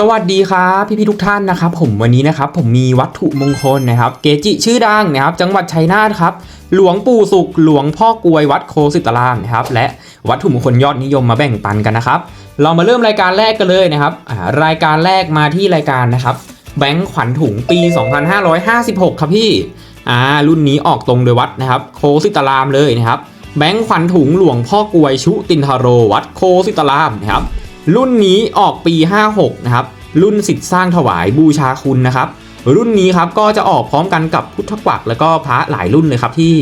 สวัสดีครับพี่พี่ทุกท่านนะครับผมวันนี้นะครับผมมีวัตถุมงคลนะครับ เกจิชื่อดังนะครับ จังหวัดชัยนาทครับหลวงปู่สุขหลวงพ่อกลวยวัดโคสิตารามนะครับและวัตถุมงคลยอดนิยมมาแบ่งปันกันนะครับเรามาเริ่มรายการแรกกันเลยนะครับรายการแรกมาที่รายการนะครับแบงค์ขวัญถุงปี 2556 ครับพี่อ่ารุ่นนี้ออกตรงโดยวัดนะครับ โคสิตารามเลยนะครับแบงค์ขวัญถุงหลวงพ่อกลวยชุตินทโรวัดโคสิตารามนะครับ รุ่นนี้ออกปี 56 นะครับ รุ่นสิทธิ์สร้างถวายบูชาคุณนะครับ รุ่นนี้ครับก็จะออกพร้อมกันกับพุทธกวักแล้วก็พระหลายรุ่นเลยครับที่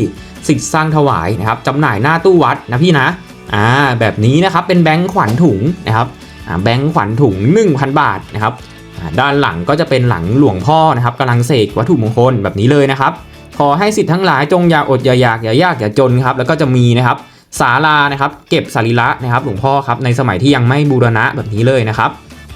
สิทธิ์สร้างถวายนะครับจำหน่ายหน้าตู้วัดนะพี่นะอ่าแบบนี้นะครับเป็นแบงค์ขวัญถุงนะครับอ่าแบงค์ขวัญถุง 1,000 บาทนะครับอ่าด้านหลังก็จะเป็นหลังหลวงพ่อนะครับกำลังเสกวัตถุมงคลแบบนี้เลยนะครับ ขอให้สิทธิ์ทั้งหลายจงอย่าอดอย่าอยากอย่ายากอย่าจนครับแล้วก็จะมีนะครับ ศาลานะครับ เก็บสรีระนะครับ หลวงพ่อครับในสมัยที่ยังไม่บูรณะแบบนี้เลยนะครับ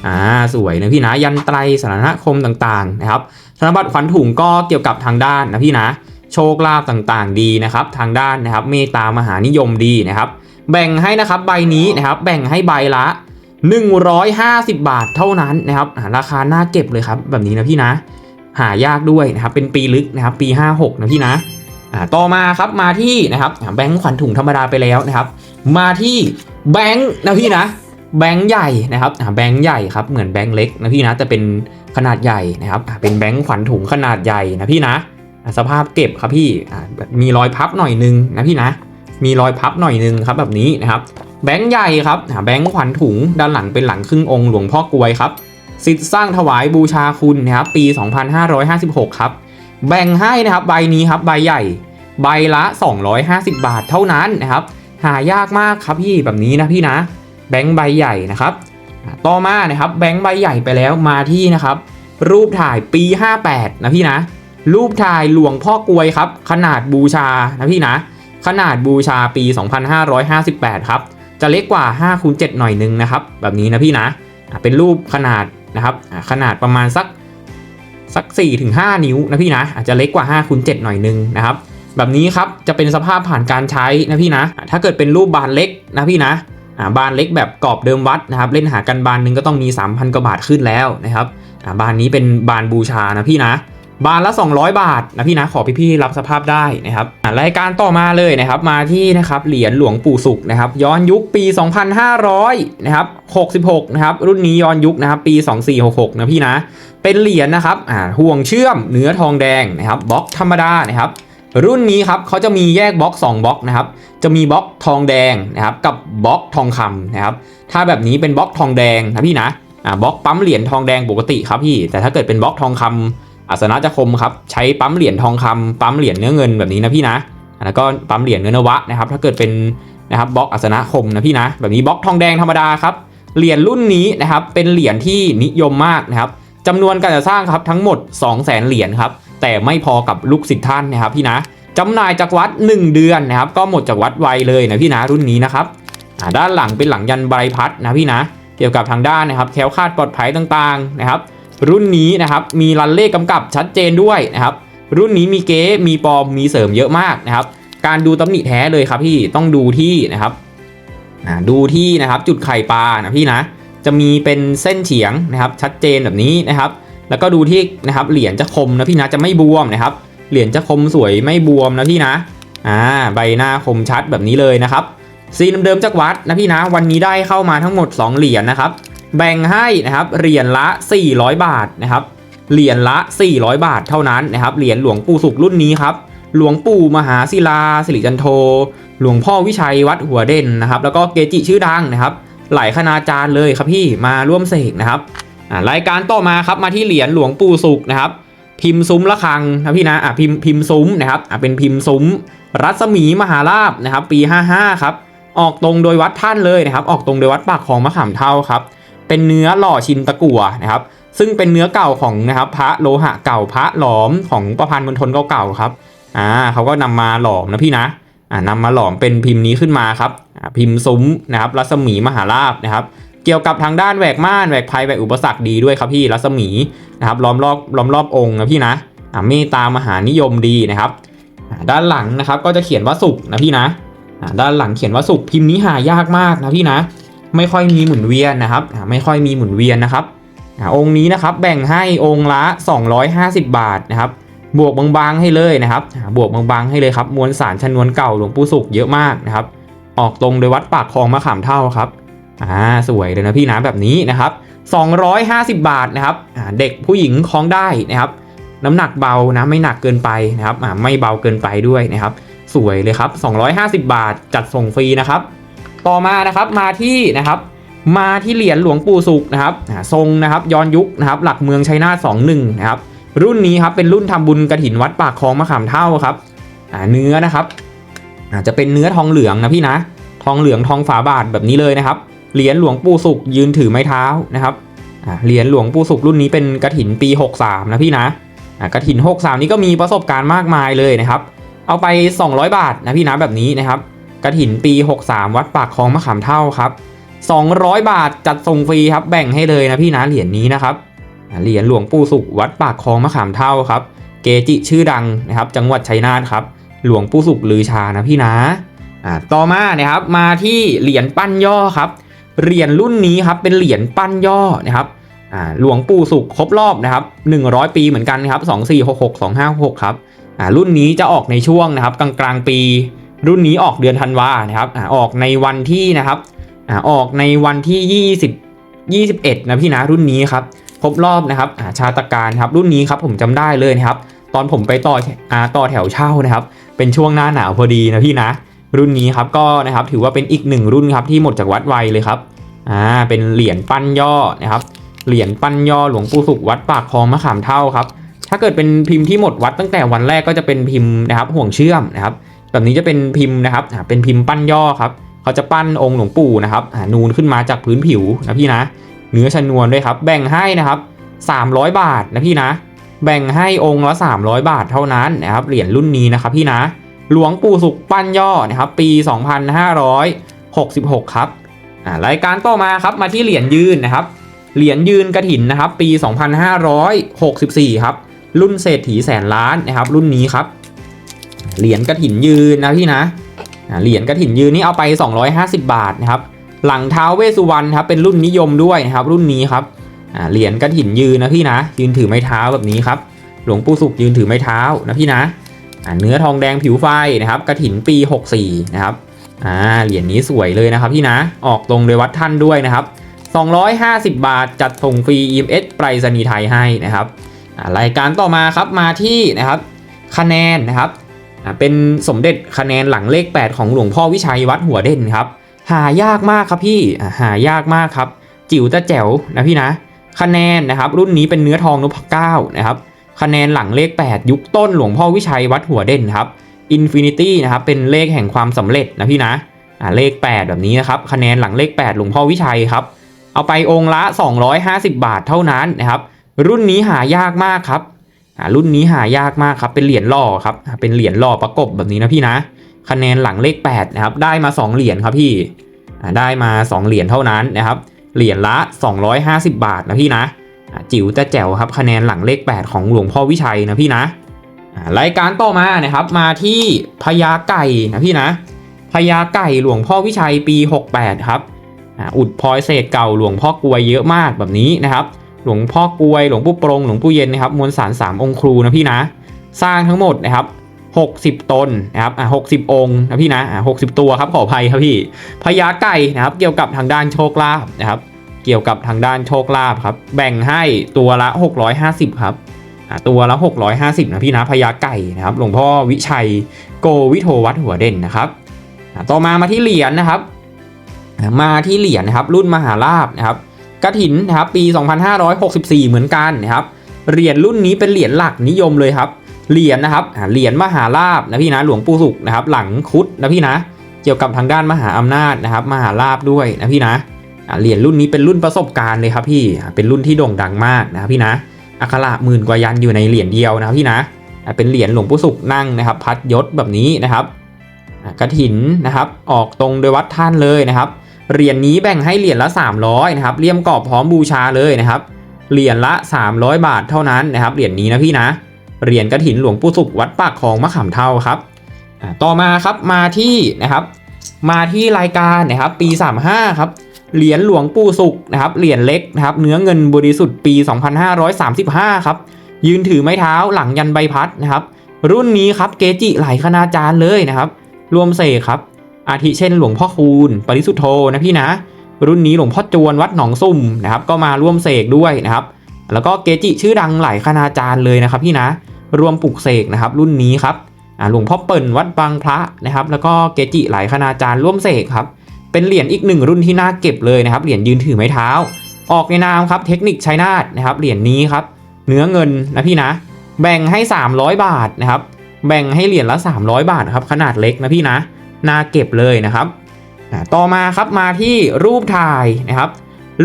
อ่าสวยนะพี่นะยันไตรสารณคมต่างๆนะครับธนบัตรขวัญถุงก็เกี่ยวกับทางด้านนะพี่นะโชคลาภต่างๆดีนะครับ ทางด้านนะครับเมตตามหานิยมดีนะครับ แบ่งให้นะครับใบนี้นะครับ แบ่งให้ใบละ 150 บาทเท่านั้นนะครับราคาน่าเก็บเลยครับแบบนี้นะพี่นะ หายากด้วยนะครับเป็นปีลึกนะครับ ปี 56 นะพี่นะ ต่อมาครับมาที่นะครับอ่าแบงค์ขวัญถุงธรรมดาไปแล้วนะครับ มาที่แบงค์นะพี่นะแบงค์ใหญ่นะครับอ่าแบงค์ใหญ่ครับเหมือนแบงค์เล็กนะพี่นะแต่เป็นขนาดใหญ่นะครับอ่าเป็นแบงค์ขวัญถุงขนาดใหญ่นะพี่นะอ่าสภาพเก็บครับพี่อ่ามีรอยพับหน่อยนึงนะพี่นะ มีรอยพับหน่อยนึงครับแบบนี้นะครับแบงค์ใหญ่ครับอ่าแบงค์ขวัญถุงด้านหลังเป็นหลังครึ่งองค์หลวงพ่อกลวยครับสิทธิ์สร้างถวายบูชาคุณนะครับปี 2556 ครับ แบ่งให้นะครับใบนี้ครับใบใหญ่ ใบละ 250 บาทเท่านั้นนะครับ หายากมากครับพี่แบบนี้นะพี่นะ แบงค์ใบใหญ่นะครับต่อมานะครับแบงค์ใบใหญ่ไปแล้วมาที่นะครับ รูปถ่ายปี 58 นะพี่นะ รูปถ่ายหลวงพ่อกวยครับ ขนาดบูชานะพี่นะ ขนาดบูชาปี 2558 ครับ จะเล็กกว่า5คูณ7หน่อยนึงนะครับ แบบนี้นะพี่นะ เป็นรูปขนาดนะครับขนาดประมาณสัก สัก 4-5 นิ้วนะพี่นะ อาจจะเล็กกว่า5คูณ7หน่อยนึงนะครับ แบบนี้ครับจะเป็นสภาพผ่านการใช้นะพี่นะ ถ้าเกิดเป็นรูปบานเล็กนะพี่นะบานเล็กแบบกรอบเดิมวัดนะครับ เล่นหากันบานหนึงก็ต้องมี 3,000กว่าบาทขึ้นแล้วนะครับบานนี้เป็นบานบูชานะพี่นะ บานละ 200 บาทนะพี่นะขอพี่ๆรับสภาพได้นะครับรายการต่อมาเลยนะครับมาที่นะครับเหรียญหลวงปู่สุขนะครับย้อนยุคปี 2500นะครับ66นะครับรุ่นนี้ย้อนยุคนะครับปี 2466 นะพี่นะ เป็นเหรียญนะครับอ่าห่วงเชื่อมเนื้อทองแดงนะครับบล็อกธรรมดานะครับรุ่นนี้ครับเขาจะมีแยกบล็อก 2บล็อกนะครับจะมีบล็อกทองแดงนะครับกับบล็อกทองคำนะครับถ้าแบบนี้เป็นบล็อกทองแดงนะพี่นะอ่าบล็อกปั๊มเหรียญทองแดงปกติครับพี่แต่ถ้าเกิดเป็นบล็อกทองคำ อาสนะจะคมครับใช้ปั๊มเหรียญทองคำปั๊มเหรียญเนื้อเงินแบบนี้นะพี่นะแล้วก็ปั๊มเหรียญเนื้อนวะนะครับถ้าเกิดเป็นนะครับบล็อกอาสนะคมนะพี่นะแบบนี้บล็อกทองแดงธรรมดาครับเหรียญรุ่นนี้นะครับเป็นเหรียญที่นิยมมากนะครับจำนวนการจะสร้างครับทั้งหมด 2 0 0 0 0 0เหรียญครับแต่ไม่พอกับลูกศิษย์ท่านนะครับพี่นะจำหน่ายจากวัด 1 เดือนนะครับก็หมดจากวัดไวเลยนะพี่นะรุ่นนี้นะครับด้านหลังเป็นหลังยันใบพัดนะพี่นะเกี่ยวกับทางด้านนะครับแคล้วคลาดปลอดภัยต่างๆนะครับ รุ่นนี้นะครับมีรันเลขกำกับชัดเจนด้วยนะครับ รุ่นนี้มีเก๊มีปลอมมีเสริมเยอะมากนะครับ การดูตำหนิแท้เลยครับพี่ต้องดูที่นะครับดูที่นะครับจุดไข่ปลานะพี่นะ จะมีเป็นเส้นเฉียงนะครับชัดเจนแบบนี้นะครับ แล้วก็ดูที่นะครับเหรียญจะคมนะพี่นะจะไม่บวมนะครับ เหรียญจะคมสวยไม่บวมนะพี่นะอ่าใบหน้าคมชัดแบบนี้เลยนะครับซีนเดิมจากวัดนะพี่นะ วันนี้ได้เข้ามาทั้งหมด 2 เหรียญนะครับ แบ่งให้นะครับเหรียญละ 400 บาทนะครับเหรียญละ 400 บาทเท่านั้นนะครับเหรียญหลวงปู่สุขรุ่นนี้ครับหลวงปู่มหาศิลาสิริจันโท หลวงพ่อวิชัยวัดหัวเด่นนะครับ แล้วก็เกจิชื่อดังนะครับ หลายคณาจารย์เลยครับพี่มาร่วมเสกนะครับรายการต่อมาครับมาที่เหรียญหลวงปู่สุขนะครับ พิมพ์ซุ้มละคังนะพี่นะอะพิมพ์พิมพ์ซุ้มนะครับอะเป็นพิมพ์ซุ้ม รัศมีมหาลาบนะครับ ปี 55 ครับออกตรงโดยวัดท่านเลยนะครับ ออกตรงโดยวัดปากของมะขามเท่าครับ เป็นเนื้อหล่อชินตะกั่วนะครับซึ่งเป็นเนื้อเก่าของนะครับพระโลหะเก่าพระหลอมของประพันธ์มณฑลเก่าๆครับอ่าเขาก็นำมาหลอมนะพี่นะอ่านำมาหลอมเป็นพิมพ์นี้ขึ้นมาครับพิมพ์ซุ้มนะครับรัศมีมหาลาบนะครับ เกี่ยวกับทางด้านแหวกม่านแหวกภัยแหวกอุปสรรคดีด้วยครับพี่รัศมีนะครับล้อมรอบล้อมรอบองค์นะพี่นะอ่าเมตตามหานิยมดีนะครับด้านหลังนะครับก็จะเขียนว่าสุขนะพี่นะด้านหลังเขียนว่าสุขพิมพ์นี้หายากมากนะพี่นะ ไม่ค่อยมีหมุนเวียนนะครับไม่ค่อยมีหมุนเวียนนะครับองค์นี้นะครับแบ่งให้องค์ละ 250 บาทนะครับ บวกบางๆให้เลยนะครับบวกบางๆให้เลยครับมวลสารชนวนเก่าหลวงปู่สุขเยอะมากนะครับ ออกตรงโดยวัดปากคลองมะขามเท่าครับอ่าสวยเลยนะพี่นะแบบนี้นะครับ 250 บาทนะครับเด็กผู้หญิงคล้องได้นะครับ น้ำหนักเบานะไม่หนักเกินไปนะครับอ่าไม่เบาเกินไปด้วยนะครับ สวยเลยครับ 250 บาทจัดส่งฟรีนะครับ ต่อมานะครับมาที่นะครับมาที่เหรียญหลวงปู่สุขนะครับทรงนะครับย้อนยุคนะครับหลักเมืองชัยนาท21นะครับรุ่นนี้ครับเป็นรุ่นทำบุญกระถินวัดปากคลองมะขามเท่าครับเนื้อนะครับอาจจะเป็นเนื้อทองเหลืองนะพี่นะทองเหลืองทองฝาบาทแบบนี้เลยนะครับเหรียญหลวงปู่สุขยืนถือไม้เท้านะครับเหรียญหลวงปู่สุขรุ่นนี้เป็นกระถินปี 63 นะพี่นะกระถิน 63 นี้ก็มีประสบการณ์มากมายเลยนะครับ เอาไป 200 บาทนะพี่นะแบบนี้นะครับ กระถินปี 63 วัดปากคลองมะขามเท่าครับ 200 บาทจัดส่งฟรีครับ แบ่งให้เลยนะพี่นะเหรียญนี้นะครับ เหรียญหลวงปู่สุขวัดปากคลองมะขามเท่าครับ เกจิชื่อดังนะครับ จังหวัดชัยนาทครับ หลวงปู่สุขลือชานะพี่นะอ่าต่อมานะครับมาที่เหรียญปั้นย่อครับ เหรียญรุ่นนี้ครับเป็นเหรียญปั้นย่อนะครับอ่าหลวงปู่สุขครบรอบนะครับ 100 ปีเหมือนกันครับ 2466256 ครับอ่ารุ่นนี้จะออกในช่วงนะครับกลางกลางๆปี รุ่นนี้ออกเดือนธันวานะครับอ่าออกในวันที่นะครับอ่าออกในวันที่ 20 21 นะพี่นะรุ่นนี้ครับครบรอบนะครับอ่าชาตการครับรุ่นนี้ครับผมจำได้เลยนะครับ ตอนผมไปต่ออ่าต่อแถวเช่านะครับ เป็นช่วงหน้าหนาวพอดีนะพี่นะ รุ่นนี้ครับก็นะครับถือว่าเป็นอีกหนึ่งรุ่นครับที่หมดจากวัดไวเลยครับอ่าเป็นเหรียญปั้นย่อนะครับเหรียญปั้นย่อหลวงปู่สุขวัดปากคลองมะขามเท่าครับถ้าเกิดเป็นพิมพ์ที่หมดวัดตั้งแต่วันแรกก็จะเป็นพิมพ์นะครับห่วงเชื่อมนะครับ แบบนี้จะเป็นพิมพ์นะครับเป็นพิมพ์ปั้นย่อครับเขาจะปั้นองค์หลวงปู่นะครับนูนขึ้นมาจากพื้นผิวนะพี่นะเนื้อชนวนด้วยครับ แบ่งให้นะครับ 300 บาทนะพี่นะ แบ่งให้องค์ละ 300 บาทเท่านั้นนะครับ เหรียญรุ่นนี้นะครับพี่นะ หลวงปู่สุขปั้นย่อนะครับ ปี 2566 ครับรายการต่อมาครับ มาที่เหรียญยืนนะครับ เหรียญยืนกระถินนะครับ ปี 2564 ครับ รุ่นเศรษฐีแสนล้านนะครับ รุ่นนี้ครับ เหรียญกระถินยืนนะพี่นะเหรียญกระถินยืนนี่เอาไป 250 บาทนะครับหลังเท้าเวสุวรรณครับเป็นรุ่นนิยมด้วยนะครับรุ่นนี้ครับเหรียญกระถินยืนนะพี่นะ ยืนถือไม้เท้าแบบนี้ครับหลวงปู่สุขยืนถือไม้เท้านะพี่นะเนื้อทองแดงผิวไฟนะครับกระถินปี 64นะครับอ่าเหรียญนี้สวยเลยนะครับพี่นะออกตรงโดยวัดท่านด้วยนะครับ 250 บาทจัดส่งฟรี EMS ไปรษณีย์ไทยให้นะครับรายการต่อมาครับมาที่นะครับคะแนนนะครับ เป็นสมเด็จคะแนนหลังเลข 8 ของหลวงพ่อวิชัยวัดหัวเด่นครับ หายากมากครับพี่หายากมากครับ จิ๋วต่แจ๋วนะพี่นะคะแนนนะครับ รุ่นนี้เป็นเนื้อทองนพเก้านะครับ คะแนนหลังเลข 8 ยุคต้นหลวงพ่อวิชัยวัดหัวเด่นครับ Infinity นะครับเป็นเลขแห่งความสำเร็จนะพี่นะอ่าเลข 8 แบบนี้นะครับ คะแนนหลังเลข 8 หลวงพ่อวิชัยครับ เอาไปองค์ละ 250 บาทเท่านั้นนะครับ รุ่นนี้หายากมากครับ รุ่นนี้หายากมากครับเป็นเหรียญล่อครับเป็นเหรียญล่อประกบแบบนี้นะพี่นะคะแนนหลังเลข8นะครับได้มา 2 เหรียญครับพี่ได้มา 2 เหรียญเท่านั้นนะครับเหรียญละ 250 บาทนะพี่นะจิ๋วแต่แจ๋วครับคะแนนหลังเลข 8 ของหลวงพ่อวิชัยนะพี่นะรายการต่อมานะครับมาที่พญาไก่นะพี่นะพญาไก่หลวงพ่อวิชัยปี 68 ครับอุดพลอยเศษเก่าหลวงพ่อกลวยเยอะมากแบบนี้นะครับ หลวงพ่อกวย หลวงปู่ปรง หลวงปู่เย็นนะครับมวลสาร3องค์ครูนะพี่นะ สร้างทั้งหมดนะครับ60 ตนนะครับอ่า60 องค์นะพี่นะอ่า60 ตัวครับขออภัยครับพี่พญาไก่นะครับ เกี่ยวกับทางด้านโชคลาภนะครับ เกี่ยวกับทางด้านโชคลาภครับ แบ่งให้ตัวละ 650 ครับอ่าตัวละ 650 นะพี่นะพญาไก่นะครับ หลวงพ่อวิชัยโกวิโทวัดหัวเด่นนะครับ ต่อมามาที่เหรียญนะครับ มาที่เหรียญนะครับ รุ่นมหาลาภนะครับ กฐินนะครับปี 2564 เหมือนกันนะครับเหรียญรุ่นนี้เป็นเหรียญหลักนิยมเลยครับเหรียญนะครับเหรียญมหาลาภนะพี่นะหลวงปู่สุขนะครับ หลังคุดนะพี่นะ เกี่ยวกับทางด้านมหาอำนาจนะครับ มหาลาภด้วยนะพี่นะเหรียญรุ่นนี้เป็นรุ่นประสบการณ์เลยครับพี่เป็นรุ่นที่โด่งดังมากนะครับพี่นะอักขระหมื่นกว่ายันอยู่ในเหรียญเดียวนะครับพี่นะเป็นเหรียญหลวงปู่สุขนั่งนะครับ พัดยศแบบนี้นะครับกระถินนะครับ ออกตรงโดยวัดท่านเลยนะครับ เหรียญนี้แบ่งให้เหรียญละ 300นะครับเลี่ยมกรอบพร้อมบูชาเลยนะครับเหรียญละ 300 บาทเท่านั้นนะครับเหรียญนี้นะพี่นะเหรียญกระถินหลวงปู่สุขวัดปากคลองมะขามเท่าครับต่อมาครับมาที่นะครับมาที่รายการนะครับปี 35ครับเหรียญหลวงปู่สุขนะครับเหรียญเล็กนะครับเนื้อเงินบริสุทธิ์ปี 2535ครับยืนถือไม้เท้าหลังยันใบพัดนะครับรุ่นนี้ครับเกจิหลายคณาจารย์เลยนะครับ รวมเสกครับ อาทิเช่นหลวงพ่อคูณ ปริสุทธโธนะพี่นะ รุ่นนี้หลวงพ่อจวนวัดหนองซุ่มนะครับก็มาร่วมเสกด้วยนะครับ แล้วก็เกจิชื่อดังหลายคณาจารย์เลยนะครับพี่นะรวมปลุกเสกนะครับรุ่นนี้ครับหลวงพ่อเปิ่นวัดบางพระนะครับ แล้วก็เกจิหลายคณาจารย์ร่วมเสกครับเป็นเหรียญอีกหนึ่งรุ่นที่น่าเก็บเลยนะครับเหรียญยืนถือไม้เท้า ออกในนามครับเทคนิคชัยนาทนะครับเหรียญนี้ครับเนื้อเงินนะพี่นะ แบ่งให้ 300 บาทนะครับแบ่งให้เหรียญละ 300 บาทครับขนาดเล็กนะพี่นะ น่าเก็บเลยนะครับ ต่อมาครับมาที่รูปถ่ายนะครับ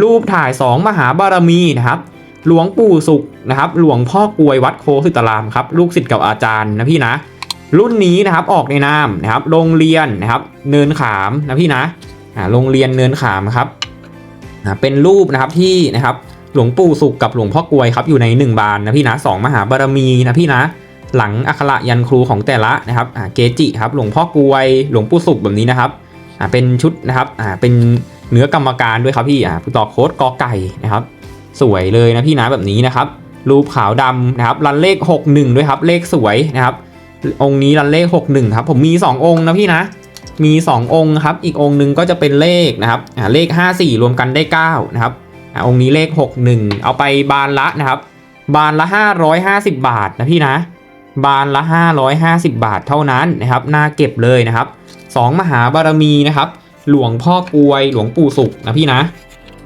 รูปถ่าย 2 มหาบารมีนะครับ หลวงปู่สุขนะครับ หลวงพ่อกลวยวัดโคสิตารามครับ ลูกศิษย์กับอาจารย์นะพี่นะ รุ่นนี้นะครับออกในนามนะครับ โรงเรียนนะครับ เนินขามนะพี่นะโรงเรียนเนินขามครับเป็นรูปนะครับที่นะครับหลวงปู่สุขกับหลวงพ่อกลวยครับอยู่ในหนึ่งบานนะพี่นะสองมหาบารมีนะพี่นะ หลังอักขระยันครูของแต่ละนะครับเกจิครับหลวงพ่อกวยหลวงปู่สุขแบบนี้นะครับเป็นชุดนะครับเป็นเนื้อกรรมการด้วยครับพี่ต่อโค้ดกอไก่นะครับ สวยเลยนะพี่นะแบบนี้นะครับรูปขาวดำนะครับรันเลข 61 ด้วยครับ เลขสวยนะครับ องค์นี้รันเลข 61 ครับ ผมมี 2 องค์นะพี่นะ มี 2 องค์ครับ อีกองค์หนึ่งก็จะเป็นเลขนะครับเลข 54 รวมกันได้ 9 นะครับอองค์นี้เลข 61 เอาไปบานละนะครับ บานละ 550 บาทนะพี่นะ บานละ 550 บาทเท่านั้นนะครับน่าเก็บเลยนะครับสองมหาบารมีนะครับ หลวงพ่อกลวยหลวงปู่สุขนะพี่นะ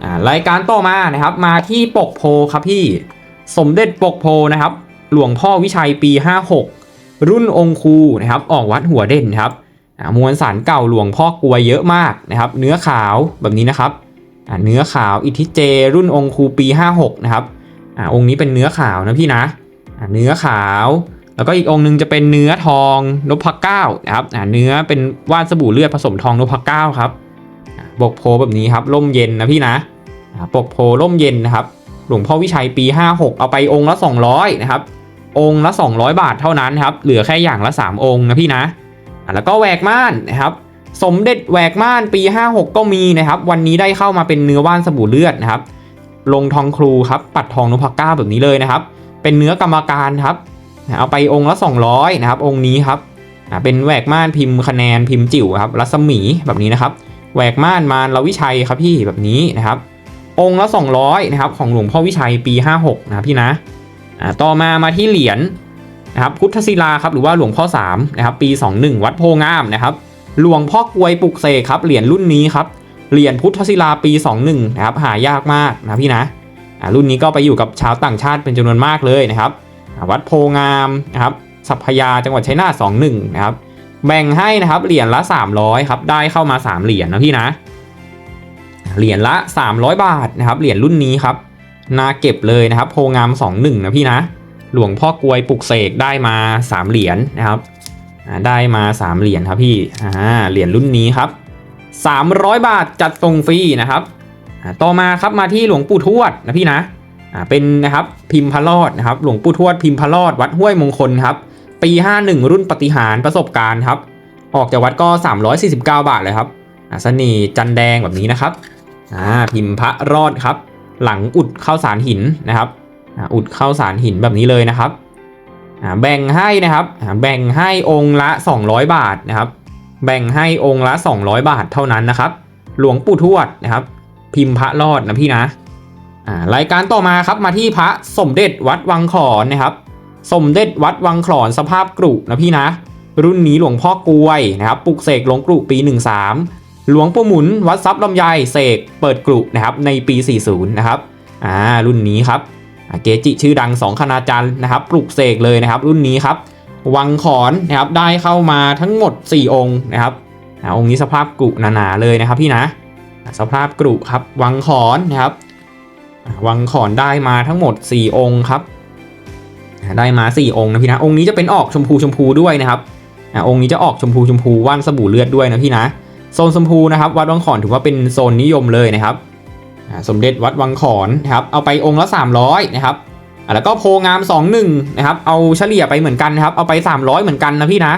อ่ารายการต่อมานะครับ มาที่ปกโพครับพี่ สมเด็จปกโพนะครับ หลวงพ่อวิชัยปี 56 รุ่นองคูนะครับ ออกวัดหัวเด่นครับมวลสารเก่าหลวงพ่อกลวยเยอะมากนะครับ เนื้อขาวแบบนี้นะครับเนื้อขาวอิทิเจ รุ่นองคูปี 56 นะครับอองค์นี้เป็นเนื้อขาวนะพี่นะเนื้อขาว แล้วก็อีกองค์หนึงจะเป็นเนื้อทองนพเก้านะครับอ่าเนื้อเป็นว่านสบู่เลือดผสมทองนพเก้าครับปกโพแบบนี้ครับร่มเย็นนะพี่นะปกโพล่มเย็นนะครับ หลวงพ่อวิชัยปี 56 เอาไปองค์ละ 200นะครับองค์ละ 200 บาทเท่านั้นครับเหลือแค่อย่างละ 3 องค์นะพี่นะแล้วก็แหวกม่านนะครับสมเด็จแหวกม่านปี 56 ก็มีนะครับ วันนี้ได้เข้ามาเป็นเนื้อว่านสบู่เลือดนะครับ ลงทองครูครับ ปัดทองนพเก้าแบบนี้เลยนะครับ เป็นเนื้อกรรมการครับ เอาไปองค์ละ 200 นะครับ องค์นี้ครับเป็นแหวกม่านพิมพ์คะแนนพิมพ์จิ๋วครับรัศมีแบบนี้นะครับแหวกม่านมารละวิชัยครับพี่แบบนี้นะครับ องค์ละ 200 นะครับ ของหลวงพ่อวิชัยปี 56 นะครับพี่นะต่อมามาที่เหรียญนะครับพุทธศิลาครับหรือว่าหลวงพ่อ3นะครับปี 21 วัดโพงามนะครับหลวงพ่อกวยปุกเสกครับเหรียญรุ่นนี้ครับเหรียญพุทธศิลาปี 21 นะครับหายากมากนะพี่นะรุ่นนี้ก็ไปอยู่กับชาวต่างชาติเป็นจำนวนมากเลยนะครับ วัดโพงามนะครับสัพพยาจังหวัดชัยนาท21นะครับ แบ่งให้นะครับเหรียญละ 300ครับได้เข้ามา 3 เหรียญนะพี่นะ เหรียญละ 300 บาทนะครับ เหรียญรุ่นนี้ครับนาเก็บเลยนะครับ โพงาม 21 นะพี่นะ หลวงพ่อกลวยปลุกเสกได้มา 3 เหรียญนะครับได้มา 3 เหรียญครับพี่เหรียญรุ่นนี้ครับ 300 บาทจัดส่งฟรีนะครับ ต่อมาครับมาที่หลวงปู่ทวดนะพี่นะ เป็นนะครับพิมพ์พรอดนะครับหลวงปู่ทวดพิมพ์พรอดวัดห้วยมงคลครับปี 51 รุ่นปฏิหารประสบการณ์ครับ ออกจากวัดก็ 349 บาทเลยครับอ่าสนีจันแดงแบบนี้นะครับพิมพ์พระรอดครับ หลังอุดเข้าสารหินนะครับอุดเข้าสารหินแบบนี้เลยนะครับแบ่งให้นะครับแบ่งให้องค์ละ 200 บาทนะครับ แบ่งให้องค์ละ 200 บาทเท่านั้นนะครับ หลวงปู่ทวดนะครับ พิมพ์พระรอดนะพี่นะ รายการต่อมาครับมาที่พระสมเด็จวัดวังขอนนะครับ สมเด็จวัดวังขอนสภาพกรุนะพี่นะ รุ่นนี้หลวงพ่อกลวยนะครับปลุกเสกหลวงกรุปี 13 หลวงปู่หมุนวัดทรัพย์ลำไยเสกเปิดกรุนะครับในปี 40 นะครับอ่ารุ่นนี้ครับเกจิชื่อดัง 2 คณาจารย์นะครับปลุกเสกเลยนะครับ รุ่นนี้ครับ วังขอนนะครับได้เข้ามาทั้งหมด 4 องค์นะครับอ่าองค์นี้สภาพกรุหนาๆเลยนะครับพี่นะสภาพกรุครับวังขอนนะครับ วังขอนได้มาทั้งหมด 4 องค์ครับได้มา 4 องค์นะพี่นะ องค์นี้จะเป็นออกชมพูชมพูด้วยนะครับอ่าองค์นี้จะออกชมพูชมพูว่านสบู่เลือดด้วยนะพี่นะโซนชมพูนะครับวัดวังขอนถือว่าเป็นโซนนิยมเลยนะครับอ่าสมเด็จวัดวังขอนนะครับเอาไปองค์ละ 300นะครับแล้วก็โพงาม 21นะครับเอาเฉลี่ยไปเหมือนกันนะครับเอาไป 300 เหมือนกันนะพี่นะ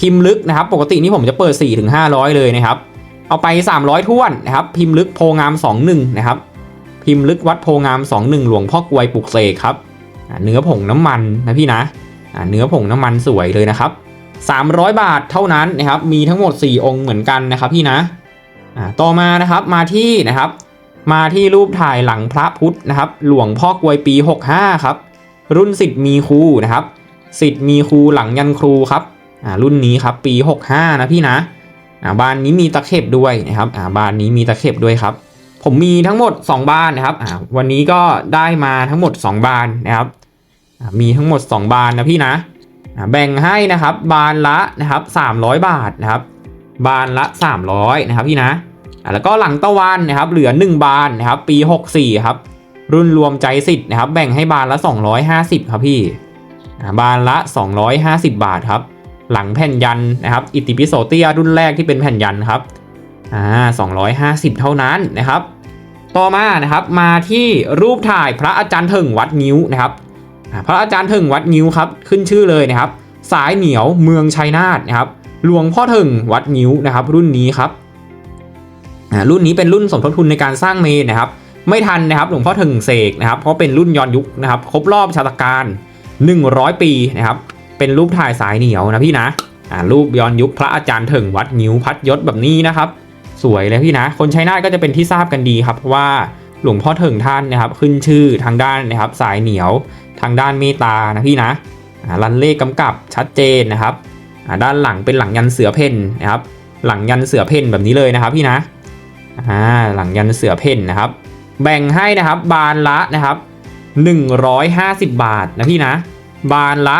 พิมพ์ลึกนะครับ ปกตินี่ผมจะเปิด 4-500 เลยนะครับเอาไป 300ท้วนนะครับพิมพ์ลึกโพงาม 21นะครับ พิมพ์ลึกวัดโพงาม 21 หลวงพ่อกวยปลุกเสกครับอ่าเนื้อผงน้ำมันนะพี่นะอ่าเนื้อผงน้ำมันสวยเลยนะครับ 300 บาทเท่านั้นนะครับมีทั้งหมด 4 องค์เหมือนกันนะครับพี่นะอ่าต่อมานะครับมาที่นะครับมาที่รูปถ่ายหลังพระพุทธนะครับหลวงพ่อกวยปี 65 ครับ รุ่นสิทธิ์มีครูนะครับสิทธิ์มีครูหลังยันครูครับอ่ารุ่นนี้ครับปี 65 นะพี่นะอ่าบานนี้มีตะเข็บด้วยนะครับอ่าบานนี้มีตะเข็บด้วยครับ ผมมีทั้งหมด 2 บานนะครับวันนี้ก็ได้มาทั้งหมด 2 บานนะครับมีทั้งหมด 2 บานนะพี่นะแบ่งให้นะครับบานละนะครับ300 บาทนะครับบานละ 300นะครับพี่นะแล้วก็หลังตะวันนะครับเหลือ 1 บานนะครับปี 64ครับรุ่นรวมใจสิทธิ์นะครับแบ่งให้บานละ 250ครับพี่บานละ 250 บาทครับหลังแผ่นยันนะครับอิติปิโสเตียรุ่นแรกที่เป็นแผ่นยันครับอ่า250 เท่านั้นนะครับ ต่อมานะครับมาที่รูปถ่ายพระอาจารย์ถิงวัดนิ้วนะครับพระอาจารย์ถิงวัดนิ้วครับขึ้นชื่อเลยนะครับ สายเหนียวเมืองชัยนาทนะครับหลวงพ่อถิงวัดนิ้วนะครับ รุ่นนี้ครับรุ่นนี้เป็นรุ่นสมทบทุนในการสร้างเมนนะครับ ไม่ทันนะครับหลวงพ่อถิงเสกนะครับเพราะเป็นรุ่นย้อนยุคนะครับ ครบรอบชาตการ 100 ปีนะครับ เป็นรูปถ่ายสายเหนียวนะพี่นะรูปย้อนยุคพระอาจารย์ถิงวัดนิ้วพัดยศแบบนี้นะครับ สวยเลยพี่นะ คนชัยนาทก็จะเป็นที่ทราบกันดีครับเพราะว่าหลวงพ่อเถิงท่านนะครับ ขึ้นชื่อทางด้านนะครับ สายเหนียว ทางด้านเมตานะพี่นะรันเลขกำกับชัดเจนนะครับด้านหลังเป็นหลังยันเสือเพ่นนะครับ หลังยันเสือเพ่นแบบนี้เลยนะครับพี่นะหลังยันเสือเพ่นนะครับ แบ่งให้นะครับบานละนะครับ 150 บาทนะพี่นะ บานละ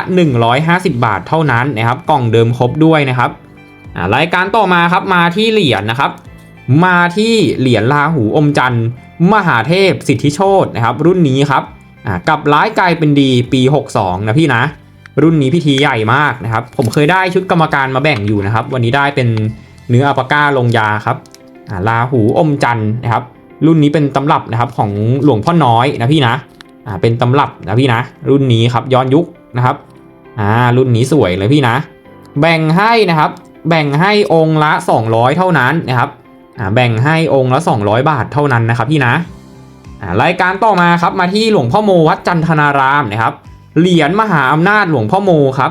150 บาทเท่านั้นนะครับ กล่องเดิมครบด้วยนะครับรายการต่อมาครับมาที่เหรียญนะครับ มาที่เหรียญลาหูอมจันทร์ มหาเทพสิทธิโชตนะครับ รุ่นนี้ครับกับร้ายกลายเป็นดีปี 62 นะพี่นะ รุ่นนี้พิธีใหญ่มากนะครับ ผมเคยได้ชุดกรรมการมาแบ่งอยู่นะครับ วันนี้ได้เป็นเนื้ออัปาก้าลงยาครับลาหูอมจันทร์นะครับ รุ่นนี้เป็นตำรับนะครับของหลวงพ่อน้อยนะพี่นะเป็นตำรับนะพี่นะ รุ่นนี้ครับย้อนยุคนะครับรุ่นนี้สวยเลยพี่นะ แบ่งให้นะครับ แบ่งให้องค์ละ 200 เท่านั้นนะครับ แบ่งให้องค์ละ 200 บาทเท่านั้นนะครับพี่นะรายการต่อมาครับมาที่หลวงพ่อโมวัดจันทนารามนะครับเหรียญมหาอำนาจหลวงพ่อโมครับ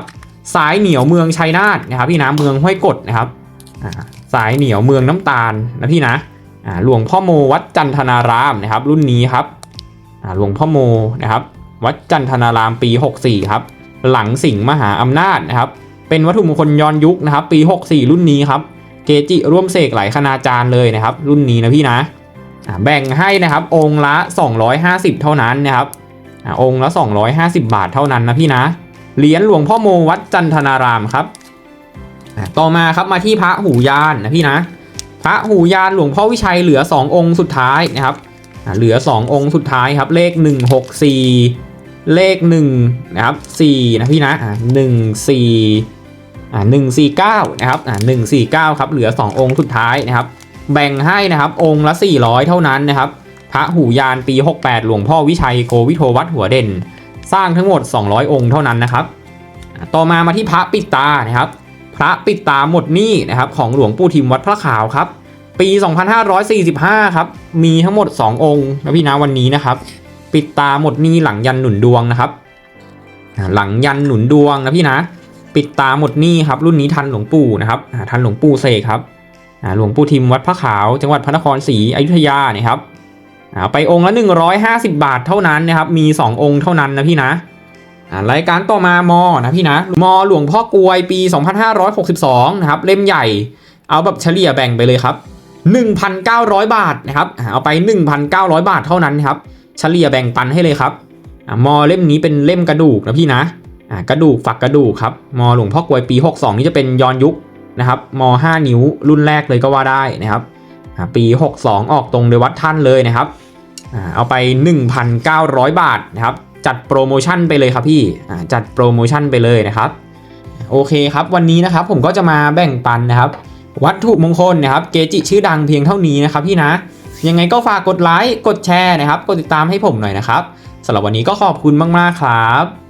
สายเหนียวเมืองชัยนาทนะครับพี่นะเมืองห้วยกดนะครับสายเหนียวเมืองน้ำตาลนะพี่นะหลวงพ่อโมวัดจันทนารามนะครับ รุ่นนี้ครับหลวงพ่อโมนะครับ วัดจันทนารามปี 64ครับหลังสิงห์มหาอำนาจนะครับ เป็นวัตถุมงคลย้อนยุคนะครับ ปี 64 รุ่นนี้ครับ เกจิร่วมเสกหลายคณาจารย์เลยนะครับ รุ่นนี้นะพี่นะแบ่งให้นะครับองค์ละ 250 เท่านั้นนะครับอ่าองค์ละ 250 บาทเท่านั้นนะพี่นะเหรียญหลวงพ่อโมวัดจันทนารามครับต่อมาครับมาที่พระหูยานนะพี่นะ พระหูยานหลวงพ่อวิชัยเหลือ 2 องค์สุดท้ายนะครับเหลือ 2 องค์สุดท้ายครับเลข 164 เลข1นะครับ4นะพี่นะ อ่า14อ่า149นะครับอ่า149ครับเหลือ 2 องค์สุดท้ายนะครับ แบ่งให้นะครับองค์ละ 400 เท่านั้นนะครับ พระหูยานปี 68 หลวงพ่อวิชัยโกวิโทวัดหัวเด่น สร้างทั้งหมด 200 องค์เท่านั้นนะครับ ต่อมามาที่พระปิดตานะครับ พระปิดตาหมดหนี้นะครับของหลวงปู่ทิมวัดพระขาวครับ ปี 2545 ครับ มีทั้งหมด 2 องค์นะพี่นะวันนี้นะครับ ปิดตาหมดหนี้หลังยันหนุนดวงนะครับ หลังยันหนุนดวงนะพี่นะ ปิดตาหมดหนี้ครับรุ่นนี้ทันหลวงปู่นะครับทันหลวงปู่เสกครับหลวงปู่ทิมวัดพระขาว จังหวัดพระนครศรีอยุธยาเนี่ยครับไปองค์ละ 150 บาทเท่านั้นนะครับมี 2 องค์เท่านั้นนะพี่นะรายการต่อมามอนะพี่นะมอหลวงพ่อกลวยปี 2562นะครับเล่มใหญ่เอาแบบเฉลี่ยแบ่งไปเลยครับ 1,900 บาทนะครับอ่าเอาไป 1,900 บาทเท่านั้นครับเฉลี่ยแบ่งปันให้เลยครับมอเล่มนี้เป็นเล่มกระดูกนะพี่นะ กระดูกฝักกระดูกครับมอหลวงพ่อกลวยปี 62 นี่จะเป็นย้อนยุคนะครับม5นิ้วรุ่นแรกเลยก็ว่าได้นะครับปี 62 ออกตรงโดยวัดท่านเลยนะครับอ่าเอาไป 1,900 บาทนะครับจัดโปรโมชั่นไปเลยครับพี่จัดโปรโมชั่นไปเลยนะครับโอเคครับวันนี้นะครับผมก็จะมาแบ่งปันนะครับ วัตถุมงคลนะครับเกจิชื่อดังเพียงเท่านี้นะครับพี่นะยังไงก็ฝากกดไลค์กดแชร์นะครับ กดติดตามให้ผมหน่อยนะครับสำหรับวันนี้ก็ขอบคุณมากๆครับ